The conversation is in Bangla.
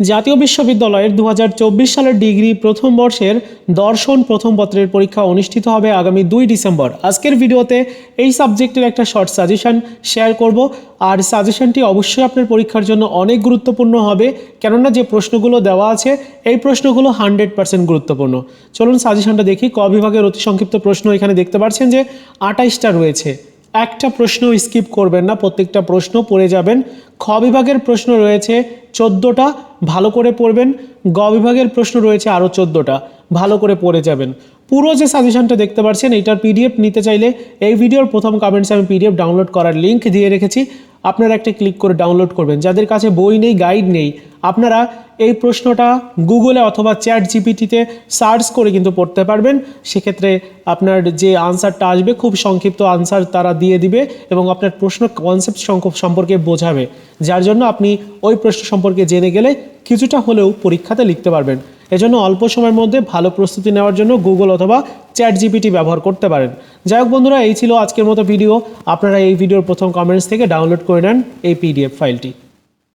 জাতীয় বিশ্ববিদ্যালয়ের দু হাজার চব্বিশ সালের ডিগ্রি প্রথম বর্ষের দর্শন প্রথম পত্রের পরীক্ষা অনুষ্ঠিত হবে আগামী দুই ডিসেম্বর। আজকের ভিডিওতে এই সাবজেক্টের একটা শর্ট সাজেশন শেয়ার করব। আর সাজেশনটি অবশ্যই আপনার পরীক্ষার জন্য অনেক গুরুত্বপূর্ণ হবে, কেননা যে প্রশ্নগুলো দেওয়া আছে, এই প্রশ্নগুলো হান্ড্রেড পার্সেন্ট গুরুত্বপূর্ণ। চলুন সাজেশনটা দেখি। ক বিভাগের অতি সংক্ষিপ্ত প্রশ্ন এখানে দেখতে পাচ্ছেন যে আটাইশটা রয়েছে। একটা প্রশ্ন স্কিপ করবেন না, প্রত্যেকটা প্রশ্ন পড়ে যাবেন। খ বিভাগের প্রশ্ন রয়েছে চোদ্দোটা, ভালো করে পড়বেন। গ বিভাগের প্রশ্ন রয়েছে আরও চোদ্দোটা, ভালো করে পড়ে যাবেন। পুরো যে সাজেশনটা দেখতে পাচ্ছেন এইটার পিডিএফ নিতে চাইলে এই ভিডিওর প্রথম কমেন্টসে আমি পিডিএফ ডাউনলোড করার লিঙ্ক দিয়ে রেখেছি। আপনারা একটা ক্লিক করে ডাউনলোড করবেন। যাদের কাছে বই নেই গাইড নেই, আপনারা এই প্রশ্নটা গুগলে অথবা চ্যাট জিপিটিতে সার্চ করে কিন্তু পড়তে পারবেন। সেক্ষেত্রে আপনার যে আনসারটা আসবে, খুব সংক্ষিপ্ত আনসার তারা দিয়ে দিবে এবং আপনার প্রশ্ন কনসেপ্ট সম্পর্কে বোঝাবে। যার জন্য আপনি ওই প্রশ্ন সম্পর্কে জেনে গেলে কিছুটা হলেও পরীক্ষাতে লিখতে পারবেন। এজন্য অল্প সময়ের মধ্যে ভালো প্রস্তুতি নেওয়ার জন্য গুগল অথবা চ্যাট জিপিটি ব্যবহার করতে পারেন। যাই হোক বন্ধুরা, এই ছিল আজকের মতো ভিডিও আপনারা এই ভিডিওর প্রথম কমেন্টস থেকে ডাউনলোড করে নেন এই পিডিএফ ফাইলটি